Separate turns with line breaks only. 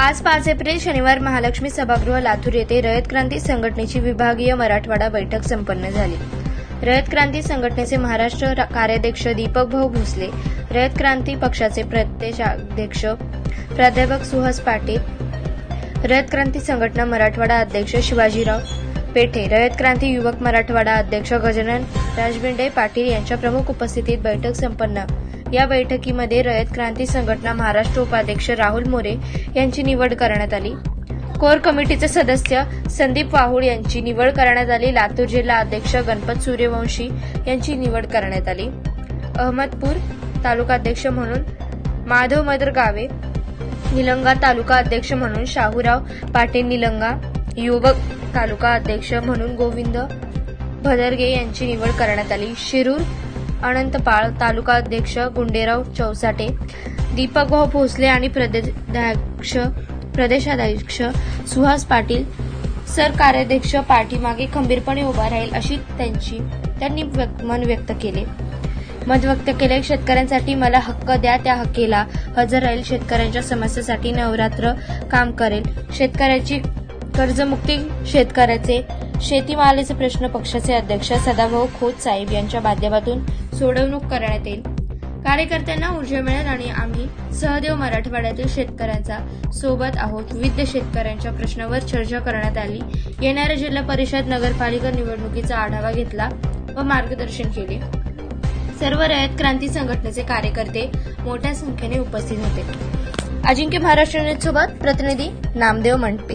आज पाच एप्रिल शनिवार महालक्ष्मी सभागृह लातूर येथे रयत क्रांती संघटनेची विभागीय मराठवाडा बैठक संपन्न झाली. रयत क्रांती संघटनेचे महाराष्ट्र कार्याध्यक्ष दीपक भाऊ भोसले रयत क्रांती पक्षाचे प्रदेशाध्यक्ष प्राध्यापक सुहास पाटील रयत क्रांती संघटना मराठवाडा अध्यक्ष शिवाजीराव पेठे रयत क्रांती युवक मराठवाडा अध्यक्ष गजानन राजबिंडे पाटील यांच्या प्रमुख उपस्थितीत बैठक संपन्न या बैठकीमध्ये रयत क्रांती संघटना महाराष्ट्र उपाध्यक्ष राहुल मोरे यांची निवड करण्यात आली. कोर कमिटीचे सदस्य संदीप वाहुळ यांची निवड करण्यात आली. लातूर जिल्हा अध्यक्ष गणपत सूर्यवंशी यांची निवड करण्यात आली. अहमदपूर तालुका अध्यक्ष म्हणून माधव मदर गावे निलंगा तालुका अध्यक्ष म्हणून शाहूराव पाटील निलंगा युवक तालुका अध्यक्ष म्हणून गोविंद भदरगे यांची निवड करण्यात आली. शिरूर अनंतपाळ तालुका अध्यक्ष गुंडेराव चौसाटे दीपक भाऊ भोसले आणि प्रदेशाध्यक्ष प्रदेशाध्यक्ष सुहास पाटील. सर कार्याध्यक्ष पाठीमागे खंबीरपणे उभा राहील अशी त्यांची त्यांनी मन व्यक्त केले. मत व्यक्त केले शेतकऱ्यांसाठी मला हक्क द्या त्या हक्केला हजर राहील शेतकऱ्यांच्या समस्येसाठी नवरात्र काम करेल. शेतकऱ्याची कर्जमुक्ती शेतकऱ्याचे शेतीमालाचे प्रश्न पक्षाचे अध्यक्ष सदाभाऊ खोत साहेब यांच्या माध्यमातून सोडवणूक करण्यात येईल. कार्यकर्त्यांना ऊर्जा मिळेल आणि आम्ही सहदेव मराठवाड्यातील शेतकऱ्यांचा सोबत आहोत. विविध शेतकऱ्यांच्या प्रश्नावर चर्चा करण्यात आली. येणाऱ्या जिल्हा परिषद नगरपालिका निवडणुकीचा आढावा घेतला व मार्गदर्शन केले. सर्व रयत क्रांती संघटनेचे कार्यकर्ते मोठ्या संख्येने उपस्थित होते. अजिंक्य महाराष्ट्र न्यूज सोबत प्रतिनिधी नामदेव मंडपे.